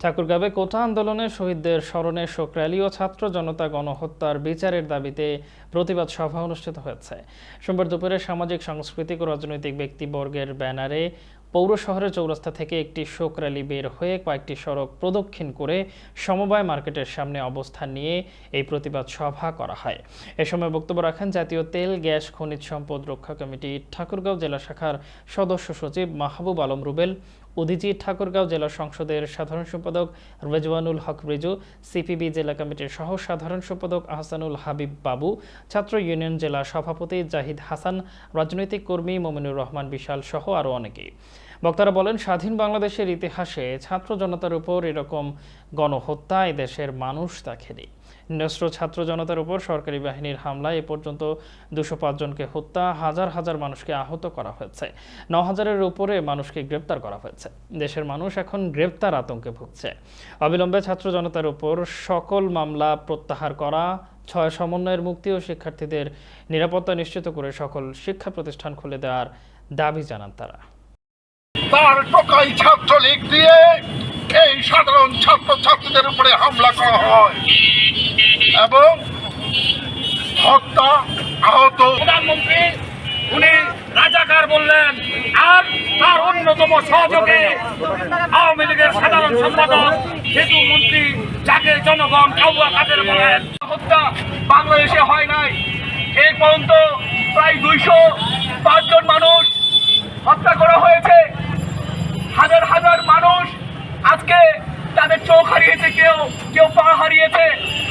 ঠাকুরগাঁবে কোটা আন্দোলনে শহীদদের স্মরণে শোক র্যালি ও ছাত্র জনতা গণহত্যার বিচারের দাবিতে প্রতিবাদ সভা অনুষ্ঠিত হয়েছে। সোমবার দুপুরে সামাজিক, সাংস্কৃতিক ও রাজনৈতিক ব্যক্তিবর্গের ব্যানারে পৌর শহরের চৌরাস্তা থেকে একটি শোক র্যালি বের হয়ে কয়েকটি সড়ক প্রদক্ষিণ করে সমবায় মার্কেটের সামনে অবস্থান নিয়ে এই প্রতিবাদ সভা করা হয়। এ সময় বক্তব্য রাখেন জাতীয় তেল, গ্যাস, খনিজ সম্পদ রক্ষা কমিটি, ঠাকুরগাঁও জেলা শাখার সদস্য সচিব মাহবুব আলম রুবেল উদিজি ঠাকুরগাঁও জেলা সংসদের সাধারণ সম্পাদক রেজওয়ানুল হক রিজু, সিপিবি জেলা কমিটির সহ সাধারণ সম্পাদক আহসানুল হাবিব বাবু, ছাত্র ইউনিয়ন জেলা সভাপতি জাহিদ হাসান, রাজনৈতিক কর্মী মোমিনুর রহমান বিশাল সহ আরও অনেকেই। বক্তারা বলেন, স্বাধীন বাংলাদেশের ইতিহাসে ছাত্র জনতার উপর এরকম গণহত্যা এদেশের মানুষ দেখেনি। নিরস্ত্র ছাত্র জনতার উপর সরকারি বাহিনীর হামলায় এ পর্যন্ত দুশো জনকে হত্যা, হাজার হাজার মানুষকে আহত করা হয়েছে। ন হাজারের উপরে মানুষকে গ্রেপ্তার করা হয়েছে। দেশের মানুষ এখন গ্রেপ্তার আতঙ্কে ভুগছে। অবিলম্বে ছাত্র জনতার উপর সকল মামলা প্রত্যাহার করা, ছয় সমন্বয়ের মুক্তি ও শিক্ষার্থীদের নিরাপত্তা নিশ্চিত করে সকল শিক্ষা প্রতিষ্ঠান খুলে দেওয়ার দাবি জানান তারা। তার টোকাই ছাত্রলীগ দিয়ে এই সাধারণ ছাত্র ছাত্রীদের উপরে হামলা করা হয়। এবং হত্যা আহত প্রধানমন্ত্রী, উনি রাজাকার বললেন, আর তার অন্যতম সহযোগে আওয়ামী লীগের সাধারণ সম্পাদক, সেতু মন্ত্রী যাকে জনগণ কাউয়া কাদের বলেন, হত্যা বাংলাদেশে হয় নাই। এই পর্যন্ত প্রায় দুইশো পাঁচজন মানুষ হত্যা করা হয়েছে হাজার হাজার মানুষ আজকে তাদের চোখ হারিয়েছে কেউ পা হারিয়েছে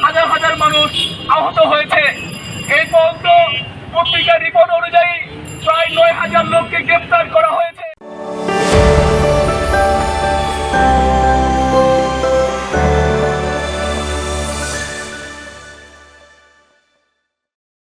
হাজার হাজার মানুষ আহত হয়েছে।